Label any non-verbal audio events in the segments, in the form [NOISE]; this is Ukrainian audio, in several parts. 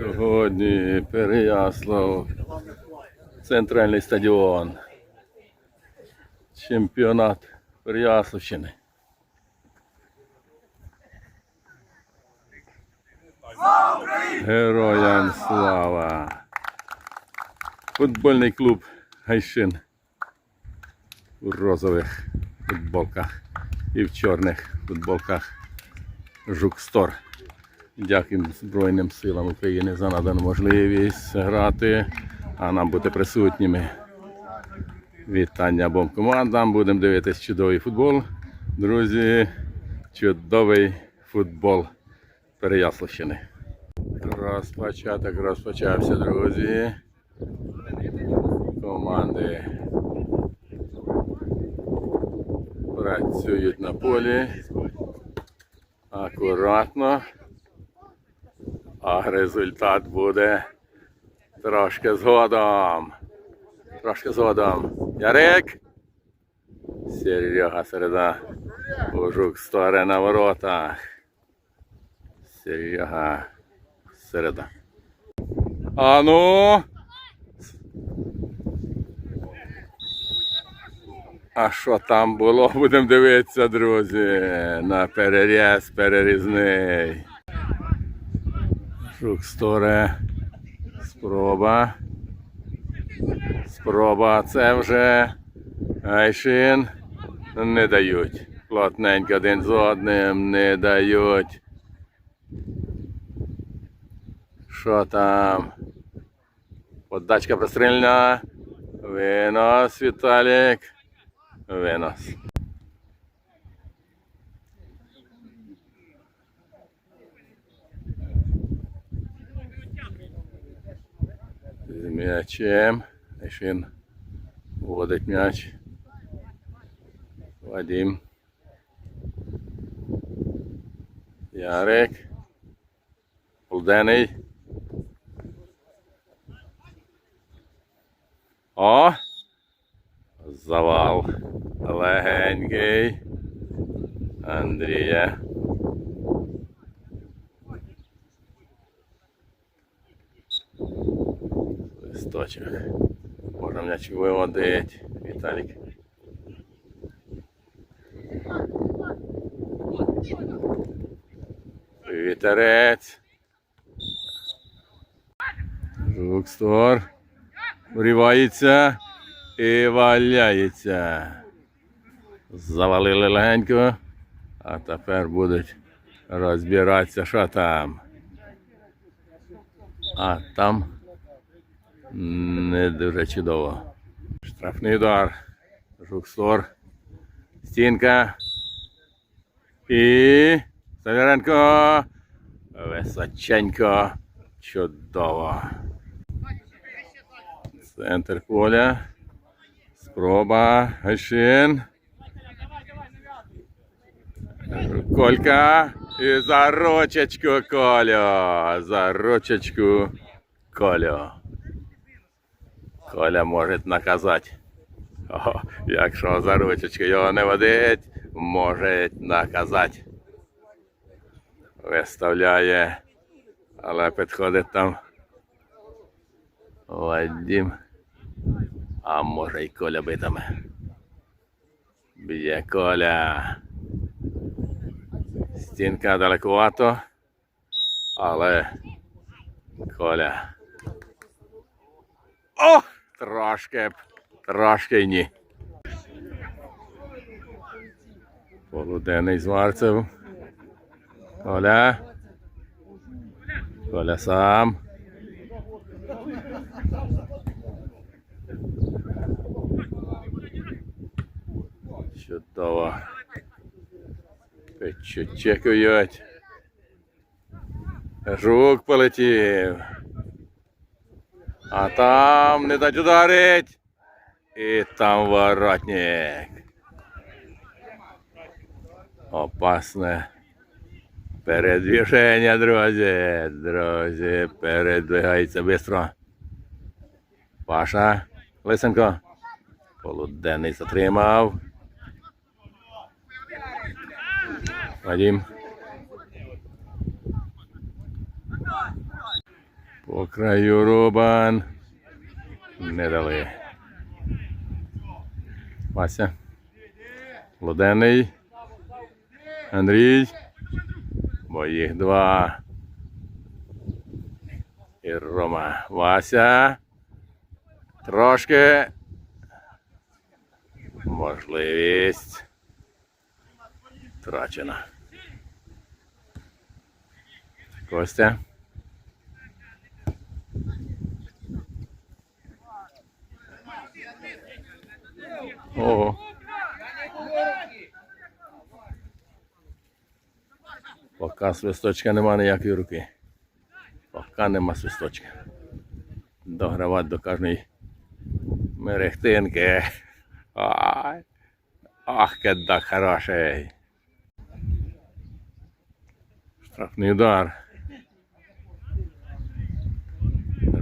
Сьогодні Переяслав, центральний стадіон. Чемпіонат Переяславщини. Героям слава! Футбольний клуб Гайшин у розових футболках і в чорних футболках Жукстор. Дякую Збройним силам України за надану можливість грати, а нам бути присутніми. Вітання обом командам. Будемо дивитись чудовий футбол. Друзі, чудовий футбол Переяславщини. Розпочаток розпочався, друзі. Команди працюють на полі. Акуратно. А результат буде трошки згодом. Трошки згодом. Ярик. Серега середа. Ужук сторе на воротах. Серега середа. А ну. А що там було? [LAUGHS] Будемо дивитися, друзі. На переріз перерізний. Жуксторе. Спроба. Спроба. Це вже Айшин. Не дають. Плотненько один з одним не дають. Що там? Подачка прострільна. Винос, Віталік. Винос. З м'ячем. Айшин вводить м'яч. Вадим. Ярик. Полденний. О! Завал. Легенький. Андрія. Листочок. Можна м'яч виводить. Віталік. Вітерець. Жукстор. Врівається і валяється. Завалили легенько, а тепер будуть розбиратися, що там. А там не дуже чудово. Штрафний удар. Жукстор. Стінка. І Савіренко. Височенько. Чудово. Центр поля. Спроба. Гайшин. Колька. І за ручечку Колю. За ручечку Колю. Коля може наказати. О, якщо за ручечку його не водить, може наказати. Виставляє, але підходить там Вадим. А може й Коля битиме. Б'є Коля. Стінка далекувато, але Коля. О! Трошки, трошки ні. Полуденний зварцев. Коля. Коля сам. Чудово. Чуть чекають. Жук полетів. А там не дать ударить. І там воротник. Опасне передвіження, друзі. Друзі, передвигається швидко. Паша Лисенко. Полуденний затримав. Вадим. По краю Рубан. Не дали. Вася. Лоденний. Андрій. Бо їх два. І Рома. Вася. Трошки. Можливість. Втрачена. Костя. Ого. Поки свисточка нема ніякої руки. Поки нема свисточка. Догравати до кожної мерехтинки. Ай. Ах, кеда хороший. Штрафний удар.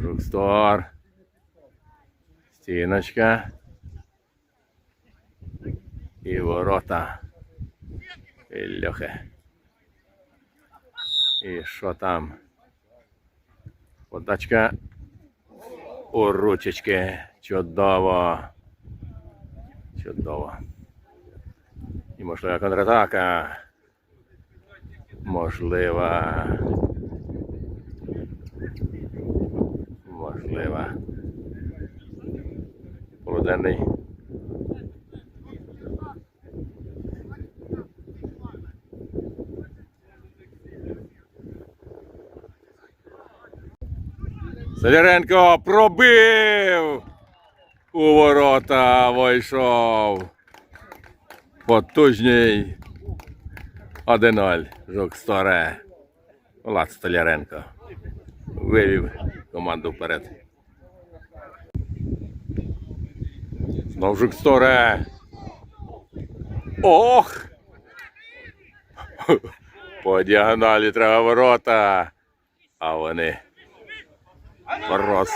Жукстор. Стіночка. І ворота. Ільохи. І що там? Подачка у ручечки. Чудово. Чудово. І можлива контратака. Можлива. Можлива. Полуденний. Соляренко пробив! У ворота вийшов. Потужній. 1-0. Жук Сторе. Влад Столяренко. Вивів команду вперед. Знов Жук Сторе. Ох! По діагоналі треба ворота. А вони Мороз.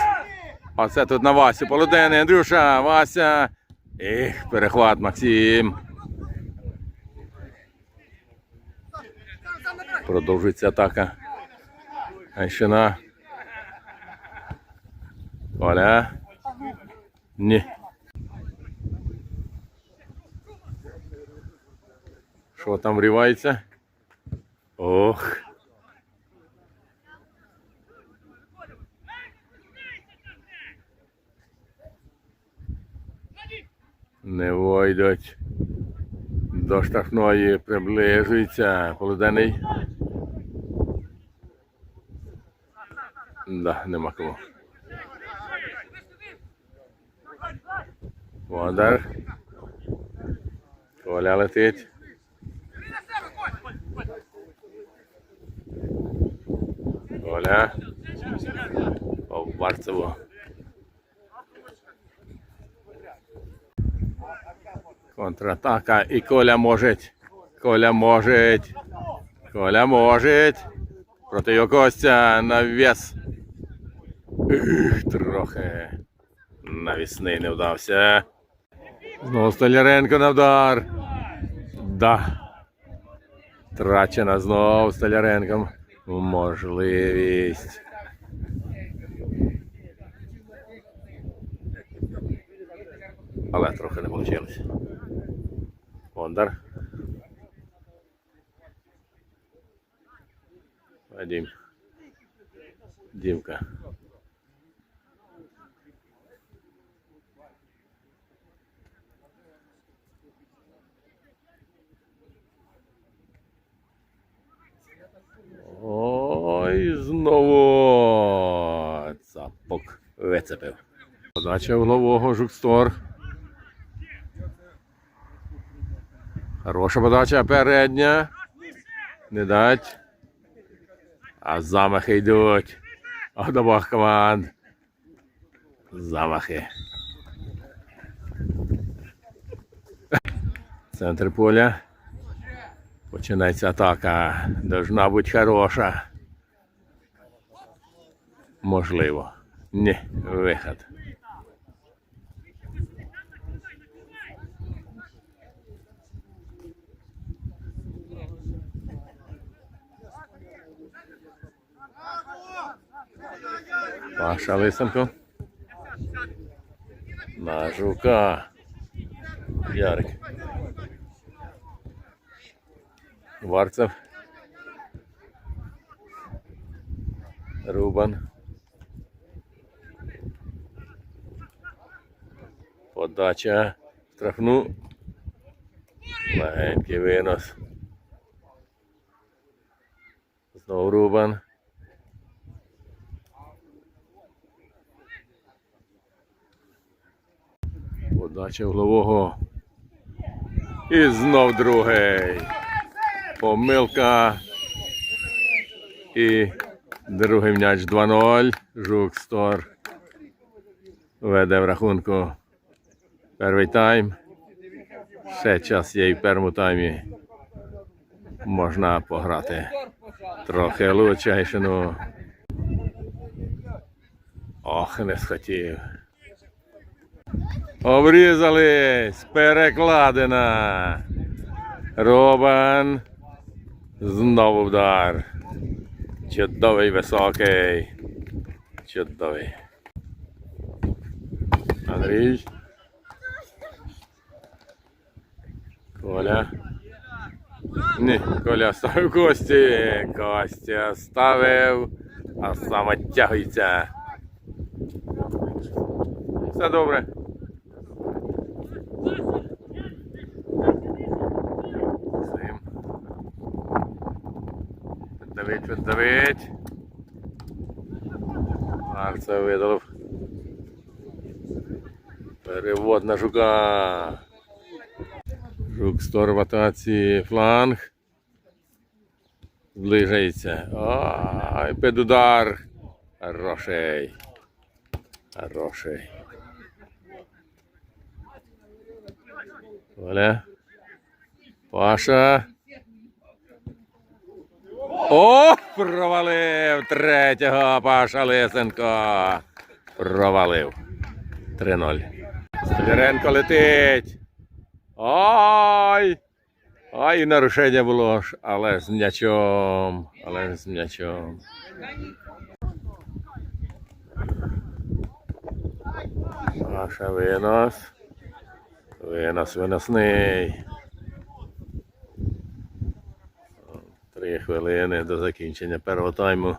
Оце тут на Васю Полуденний, Андрюша, Вася. Ех, перехват Максим. Продовжується атака. Айщина. Оля. Ні. Що там врівається? Ох. Не войдуть. До штрафної приближується полуденний. Да, нема кого. Водар. Коля летить. Коля. Оварцево. Контратака і Коля може. Коля може. Коля може. Проти його Костя навіс. Трохи. Навісний не вдався. Знову Столяренко на вдар. Да. Трачена знову Столяренком. Можливість. Але трохи не вийшло. Бондар. Вадим. Дімка. Ой, знову цапок вицепив. Подача углового жукстор. Хороша подача передня. Не дать. А замахи йдуть. От обох команд. Замахи. Центр поля. Починається атака. Должна бути хороша. Можливо. Ні, вихід. Паша Лисенко. На жука. Ярик. Варцев. Рубан. Подача. Штрафну. Легенький винос. Знову Рубан. Подача углового. І знов другий. Помилка. І другий м'яч 2-0. Жук Стор веде в рахунку. Перший тайм. Ще час є і в першому таймі. Можна пограти. Трохи лучше, ну. Ох, не схотів. Обрізались. Перекладина. Робан. Знову вдар. Чудовий високий. Чудовий. Андрій. Коля. Ні, Коля ставив Кості. Костя ставив, а сам оттягується. Все добре. Сим. Давить, давить. Марця видалив. Перевод на жука. Жук стор в атаці фланг. Зближається. Ай, педудар. Хороший. Хороший. Оля. Паша. О, провалив третього Паша Лисенко. Провалив. 3-0. Столяренко летить. Ай, і нарушення було ж, але з м'ячом. Але з м'ячом. Паша винос. Винос виносний. Три хвилини до закінчення першого тайму.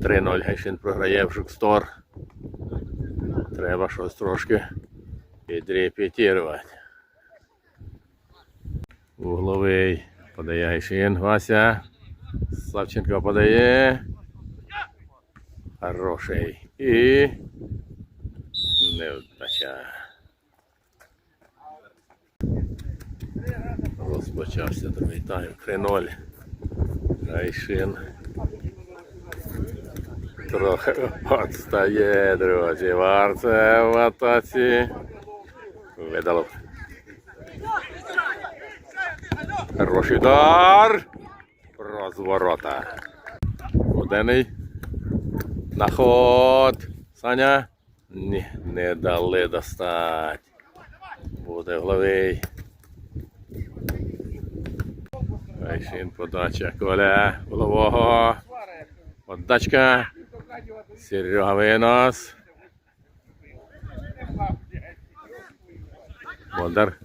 3-0 Гайшин програє в Жукстор. Треба щось трошки підрепетірувати. Угловий подає Гайшин. Вася. Савченко подає. Хороший. І невдача. Розпочався другий тайм. 3-0. Гайшин. Трохи відстає, друзі. Варце в атаці. Видалов. Хороший удар. Розворота. Буденний. На ход. Саня. Ні, не дали достать. Буде головий. Гайшин подача. Коля. Голового. Подачка. Серега винос. Бондар.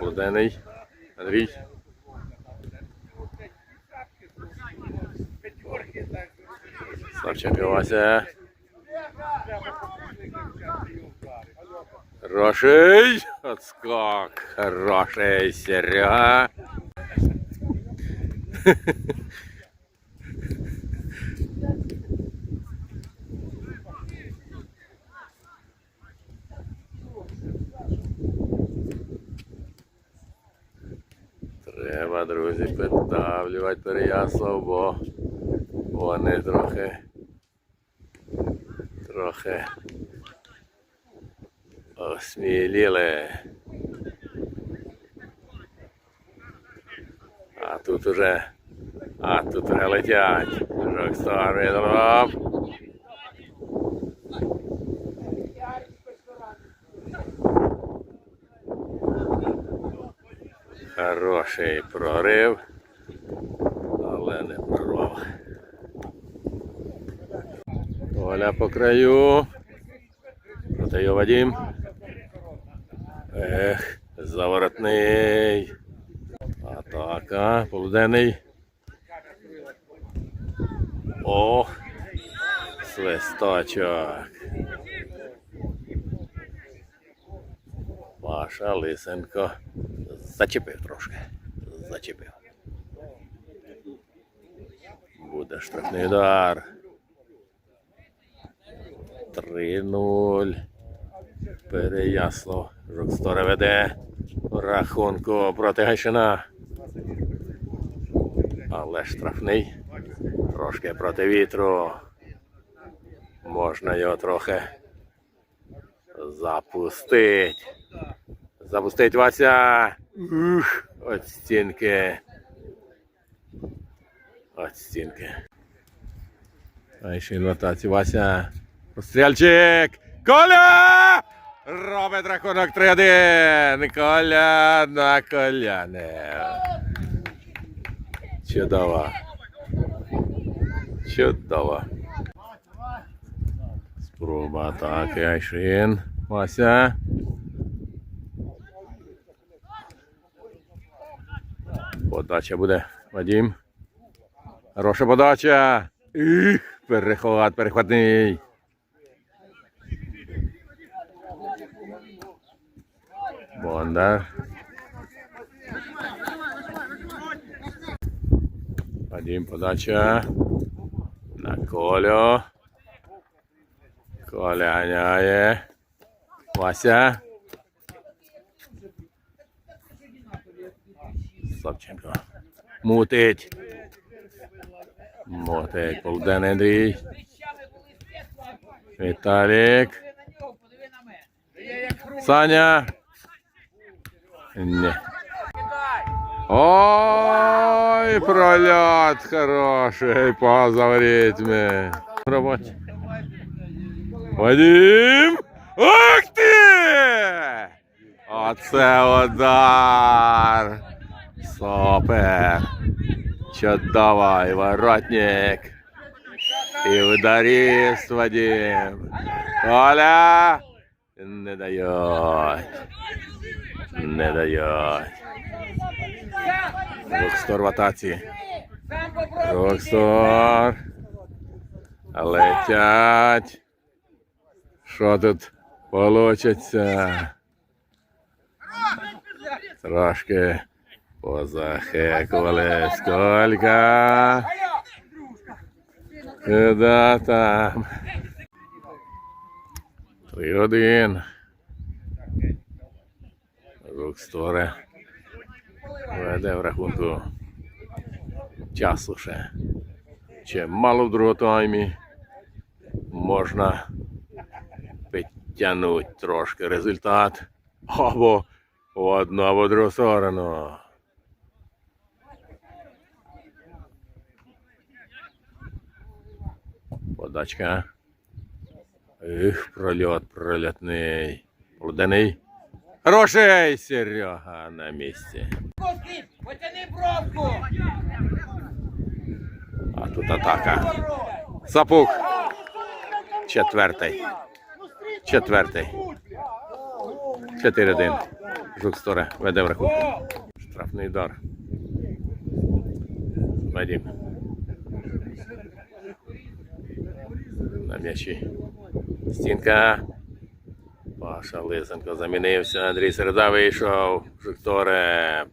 Буденний. Андрій. Савченко Вася. Хороший отскок. Хороший Серега. Треба, друзі, піддавлювати Переяслав, бо вони трохи трохи осміліли. А тут уже, а тут уже летять. Рокстар відроб. Хороший прорив, але не Оля по краю. Проти його Вадим. Ех, заворотний. Атака, полуденний. О, свисточок. Паша Лисенко зачепив трошки. Зачепив. Буде штрафний удар. 3-0. Переяслав. Жокстора веде рахунку проти Гайшина. Але штрафний. Трошки проти вітру. Можна його трохи запустить. Запустить Вася. Ух, от стінки. От стінки. Гайшин в атаці Вася. Пострільчик! Коля! Робить рахунок 3-1. Коля на коляне. Чудово. Чудово. Спроба атаки Айшин. Вася. Подача буде. Вадим. Хороша подача. Їх, перехват, перехватний. Бондар. Вадим подача. На Колю. Коля ганяє. Вася. Савченко. Мутить. Мутить. Полден Андрій. Віталік. Саня. Ні. Ой, прольот хороший поза ворітьми. Роботі. Вадим! Ух ти! Оце удар! Супер! Чудово! І воротник! І ударіст Вадим! Коля! Не дають! Не дають! Рокстор в атаці! Рокстор! Летять! Що тут получиться? Трошки позахекували. Сколько? Куда там? Три один. Руксторе. Веде в рахунку. Часу ще. Ще мало в другому таймі. Можна підтягнути трошки результат. Або в одну, або в другу сторону. Подачка. Ех, прольот, прольотний. Полуденний. Хороший Серега на місці. Потяни бровку! А тут атака. Сапух. Четвертий. Четвертий. 4-1. Жуксторе веде в рахунку. Штрафний удар. Вадим. На м'ячі. Стінка. Паша Лисенко замінився. Андрій Середа вийшов. Жукторе.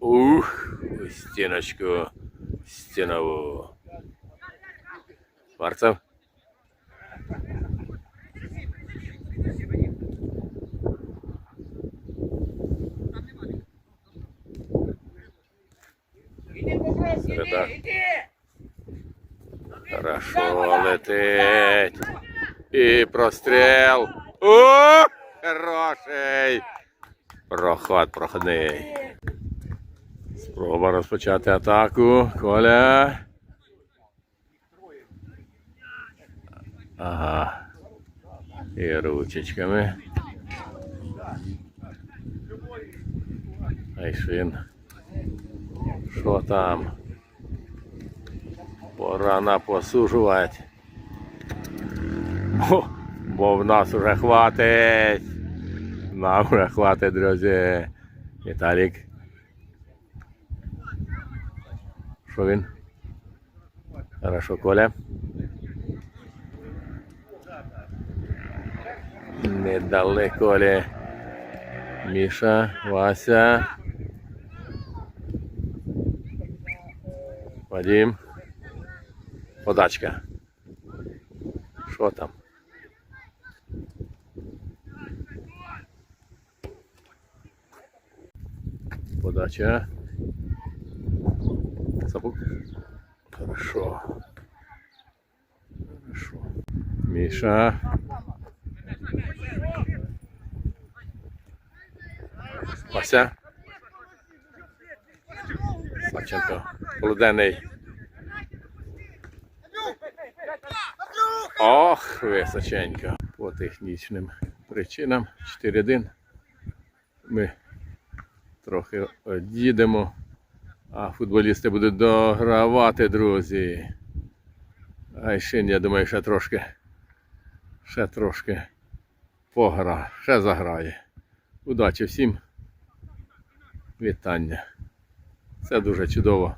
Ух, стіночку. Стінову. Варцев. Середа. Хорошо летить. І простріл. О, хороший. Проход проходний. Спроба розпочати атаку. Коля. Ага. І ручечками. Айшин. Що там? Пора на посужувати. Бо, в нас уже хватить. Нам вже хватить, друзі. Віталік. Що він? Хорошо, Коля. Не дали Колі. Міша, Вася. Вадим. Подачка. Що там? Подача. Сапук. Хорошо. Хорошо. Миша. Вася. Саченко. Полуденний. Ох, височенько. По технічним причинам. 4-1. Ми трохи одійдемо. А футболісти будуть догравати, друзі. Айшин, я думаю, ще трошки. Ще трошки погра. Ще заграє. Удачі всім. Вітання. Це дуже чудово.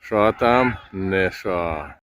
Що там? Не що.